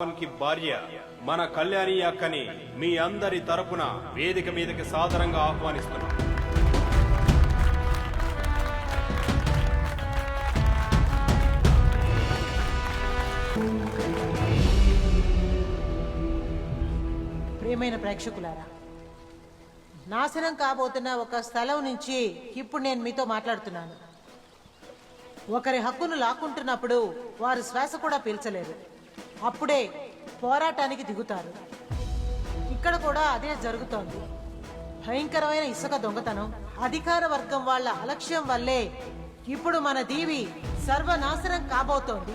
కి భార్య మన కళ్యాణి అక్కని మీ అందరి తరపున వేదిక మీదకి సాదరంగా ఆహ్వానిస్తున్నాం. ప్రియమైన ప్రేక్షకులారా నాశనం కాబోతున్న ఒక స్థలం నుంచి ఇప్పుడు నేను మీతో మాట్లాడుతున్నాను. ఒకరి హక్కును లాక్కుంటున్నప్పుడు వారు శ్వాస కూడా పీల్చలేరు. అప్పుడే పోరాటానికి దిగుతారు. ఇక్కడ కూడా అదే జరుగుతోంది. భయంకరమైన ఇసుక దొంగతనం అధికార వర్గం వాళ్ళ అలక్ష్యం వల్లే ఇప్పుడు మన దీవి సర్వనాశనం కాబోతోంది.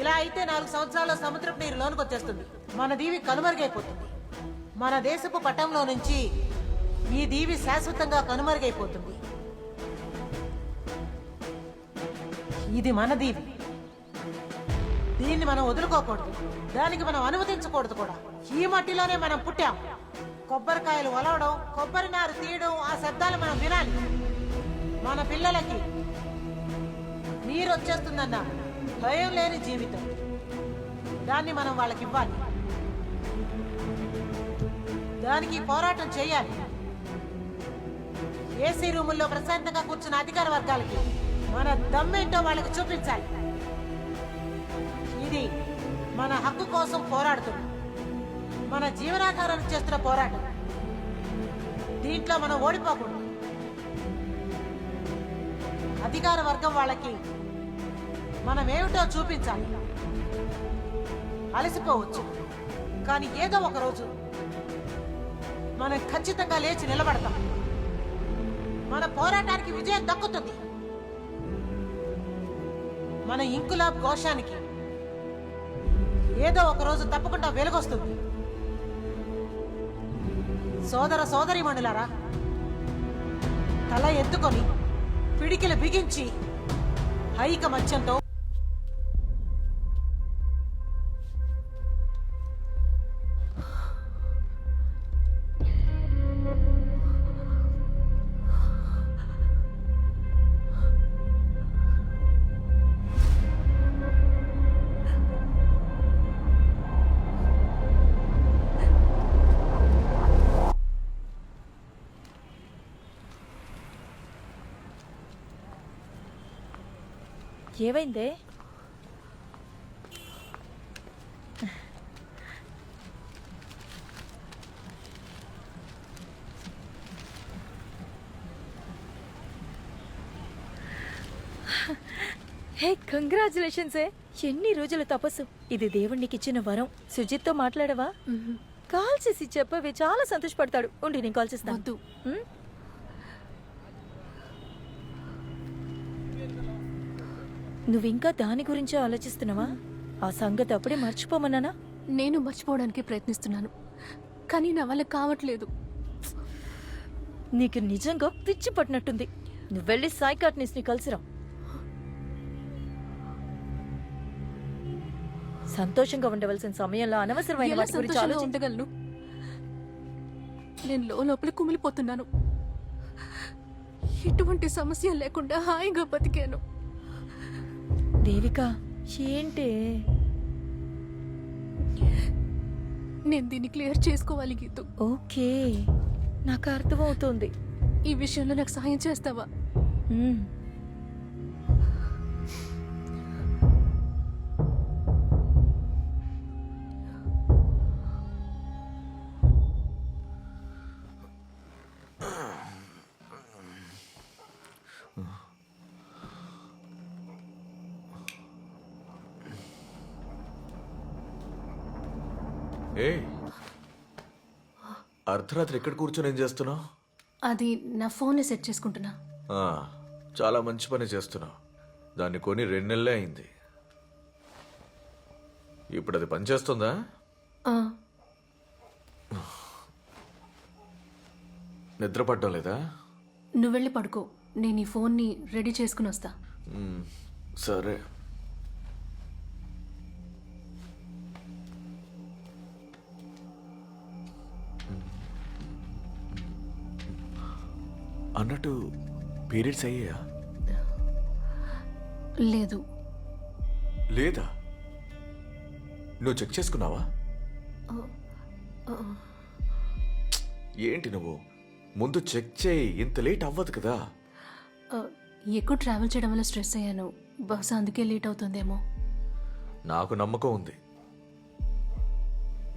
ఇలా అయితే నాలుగు సంవత్సరాల సముద్రపు నీరు లోనికి వచ్చేస్తుంది. మన దీవి కనుమరుగైపోతుంది. మన దేశపు పటంలో నుంచి ఈ దీవి శాశ్వతంగా కనుమరుగైపోతుంది. ఇది మన దీవి. దీన్ని మనం వదులుకోకూడదు. దానికి మనం అనుమతించకూడదు కూడా. ఈ మట్టిలోనే మనం పుట్టాం. కొబ్బరికాయలు ఒలవడం కొబ్బరి నారు తీయడం ఆ శబ్దాలు మనం వినాలి. మన పిల్లలకి నీరు వచ్చేస్తుందన్న భయం లేని జీవితం. దాన్ని మనం వాళ్ళకి ఇవ్వాలి దానికి పోరాటం చేయాలి. ఏసీ రూముల్లో ప్రశాంతంగా కూర్చున్న అధికార వర్గాలకి మన దమ్మేంటో వాళ్ళకి చూపించాలి. మన హక్కు కోసం పోరాడుతున్నాం మన జీవనాధారం చేస్తున్న పోరాటం. దీంట్లో మనం ఓడిపోకూడదు. అధికార వర్గం వాళ్ళకి మనం ఏమిటో చూపించాలి. అలసిపోవచ్చు. కానీ ఏదో ఒక రోజు మనం ఖచ్చితంగా లేచి నిలబడతాం. మన పోరాటానికి విజయం దక్కుతుంది. మన ఇంకులాబ్ ఘోషానికి ఏదో ఒక రోజు తప్పకుండా వెలుగొస్తుంది. సోదర సోదరిమణులారా తల ఎత్తుకొని పిడికిలు బిగించి ఐకమత్యంతో ఏమైందే? హే కంగ్రాచులేషన్స్ ఎన్ని రోజుల తపస్సు. ఇది దేవుడికి ఇచ్చిన వరం. సుజిత్తో మాట్లాడవా? కాల్ చేసి చెప్పవే చాలా సంతోషపడతాడు. ఉండి నేను కాల్ చేస్తాను. వద్దు. నువ్వింకా దాని గురించే ఆలోచిస్తున్నావా? ఆ సంగతి అప్పుడే మర్చిపోమన్నానా? నేను మర్చిపోవడానికి ప్రయత్నిస్తున్నాను. కానీ నా వల్ల కావట్లేదు. నీకు నిజంగా పిచ్చి పట్టినట్టుంది. నువ్వు వెళ్ళి సైకాట్నిస్ట్ని కలిసిరా సంతోషంగా ఉండవలసిన సమయంలో అనవసరమైన ఎలా వాటి గురించి సంతోషంగా ఉండగలను? నేను లో లోపల కుమిలిపోతున్నాను. ఎటువంటి సమస్య లేకుండా హాయిగా బతికాను. దేవిక ఏంటే? నేను దీన్ని క్లియర్ చేసుకోవాలి గీతు. ఓకే నాకు అర్థమవుతుంది. ఈ విషయంలో నాకు సహాయం చేస్తావా? ఏ అర్ధరాత్రి ఎక్కడ కూర్చొని ఏం చేస్తున్నావు అది నా ఫోన్ సెట్ చేసుకుంటున్నా. చాలా మంచి పని చేస్తున్నావు దాన్ని కొని రెండు నెలలే అయింది. ఇప్పుడు అది పనిచేస్తుందా ఆ, నిద్ర పట్టడం లేదా? నువ్వు వెళ్ళి పడుకో. నేను ఈ ఫోన్ని రెడీ చేసుకుని వస్తా. సరే. అన్నట్టు పీరియడ్స్ అయ్యాయా? లేదు. లేదా? నువ్వు చెక్ చేసుకున్నావా? ఏంటి నువ్వు? ముందు చెక్ చేయి ఇంత లేట్ అవ్వదు కదా. ఎక్కువ ట్రావెల్ చేయడం వల్ల స్ట్రెస్ అయ్యాను. బహుశా అందుకే లేట్ అవుతుందేమో. నాకు నమ్మకం ఉంది.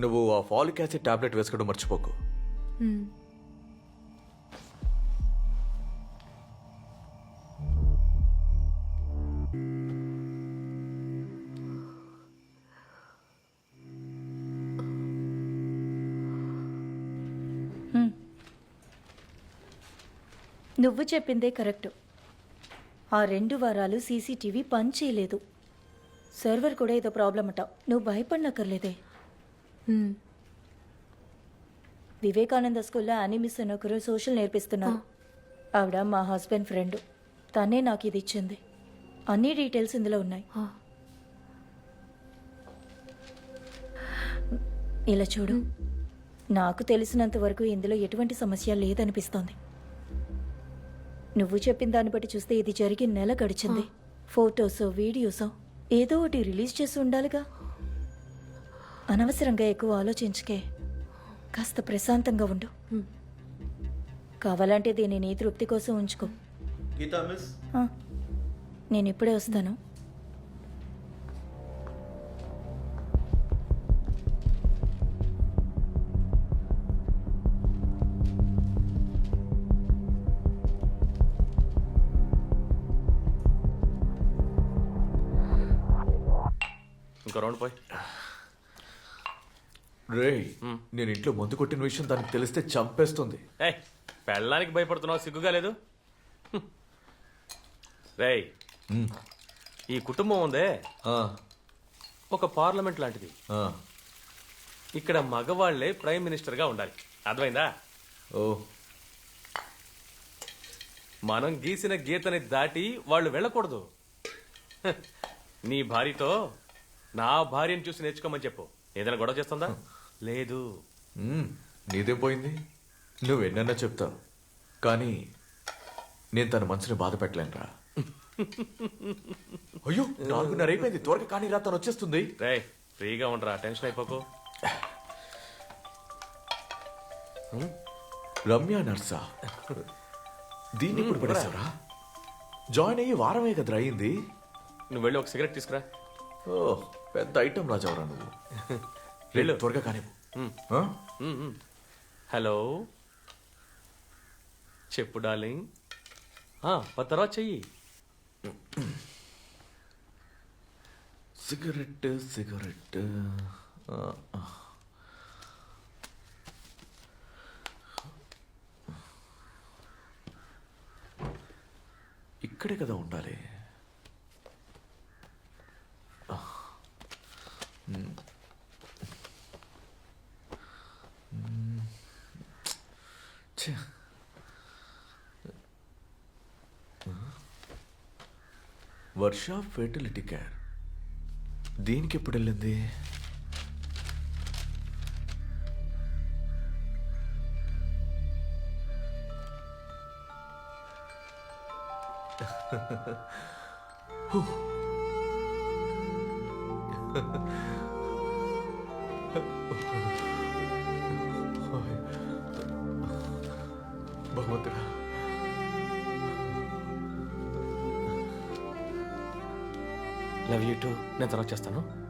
నువ్వు ఆ ఫాలిక్ యాసిడ్ టాబ్లెట్ వేసుకోవడం మర్చిపోకు. నువ్వు చెప్పిందే కరెక్ట్. ఆ రెండు వారాలు సీసీటీవీ పని చేయలేదు. సర్వర్ కూడా ఏదో ప్రాబ్లం అట. నువ్వు భయపడనక్కర్లేదే. వివేకానంద స్కూల్లో అనిమిస్ అని ఒకరు సోషల్ నేర్పిస్తున్నారు. ఆవిడ మా హస్బెండ్ ఫ్రెండ్. తనే నాకు ఇది ఇచ్చింది. అన్ని డీటెయిల్స్ ఇందులో ఉన్నాయి. ఇలా చూడు. నాకు తెలిసినంత వరకు ఇందులో ఎటువంటి సమస్య లేదనిపిస్తోంది. నువ్వు చెప్పిన దాన్ని బట్టి చూస్తే ఇది జరిగి నెల గడిచింది. ఫోటోసో వీడియోసో ఏదో ఒకటి రిలీజ్ చేసి ఉండాలిగా. అనవసరంగా ఎక్కువ ఆలోచించకే కాస్త ప్రశాంతంగా ఉండు. కావాలంటే దీన్ని నీ తృప్తి కోసం ఉంచుకో. గీతా మిస్? ఆ, నేను ఇప్పుడే వస్తాను. ఇంకో రౌండ్ పోయి. రే నేను ఇంట్లో మందు కొట్టిన విషయం దానికి తెలిస్తే చంపేస్తుంది. ఏయ్ పెళ్ళానికి భయపడుతున్నావు సిగ్గుగా లేదు? హ్మ్. రేయ్ ఈ కుటుంబం ఉందే? ఆ, ఒక పార్లమెంట్ లాంటిది. ఆ, ఇక్కడ మగవాళ్ళే ప్రైమ్ మినిస్టర్గా ఉండాలి. అర్థమైందా? ఓ. మనం గీసిన గీతని దాటి వాళ్ళు వెళ్ళకూడదు. హ, నీ భార్యతో నా భార్యను చూసి నేర్చుకోమని చెప్పు. ఏదైనా గొడవ చేస్తుందా? లేదు. మ్మ్, నీదేం పోయింది? నువ్వు ఎన్నన్నా చెప్తావు. కానీ నేను తన మనసుని బాధ పెట్టలేనురా. అయ్యో నాలుగున్నర అయిపోయింది. త్వరగా కానీ రా తను వచ్చేస్తుంది. రేయ్ ఫ్రీగా ఉండరా టెన్షన్ అయిపోకు. రమ్య నర్సా. దీన్ని ఇప్పుడు పడేసావరా జాయిన్ అయ్యి వారమే కదరా అయింది. నువ్వు వెళ్ళి ఒక సిగరెట్ తీసుకురా. ఓ పెద్ద ఐటమ్ రాజావరా నువ్వు. వెళ్ళు. త్వరగా కానీ. హలో. చెప్పు డార్లింగ్. తర్వాత చెయ్యి. Cigarette cigarette. ఇక్కడే కదా ఉండాలి. ఛే. వర్ష ఫెర్టిలిటీ కేర్ దీనికి ఎప్పుడు వెళ్ళింది భగవంతుడా. Love you too. నేను తర్వాత చేస్తాను.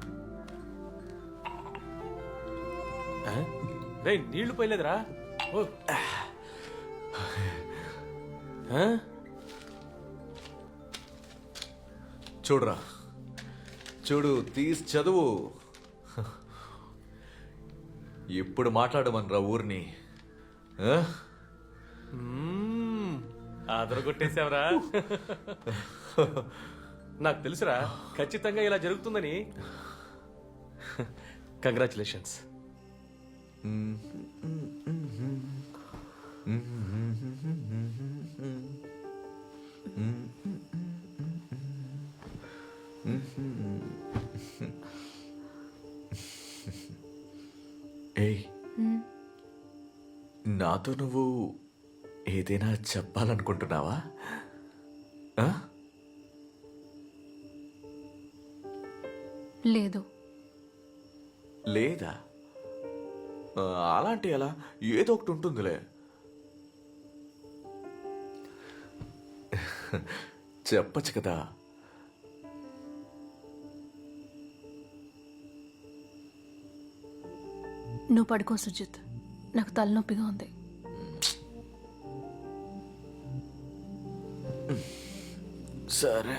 రే నీళ్ళు పోయలేదురా. ఓ. చూడరా. చూడు తీసి చదువు. ఇప్పుడు మాట్లాడమనరా ఊరిని? ఆ? నాకు తెలుసురా ఖచ్చితంగా ఇలా జరుగుతుందని. కంగ్రాచులేషన్స్. ఏయ్. నాతో నువ్వు ఏదైనా చెప్పాలనుకుంటున్నావా? లేదు. లేదా? అలాంటి ఎలా ఏదో ఒకటి ఉంటుందిలే. చెప్పచ్చు కదా. నువ్వు పడుకో సుజిత్. నాకు తలనొప్పిగా ఉంది. సరే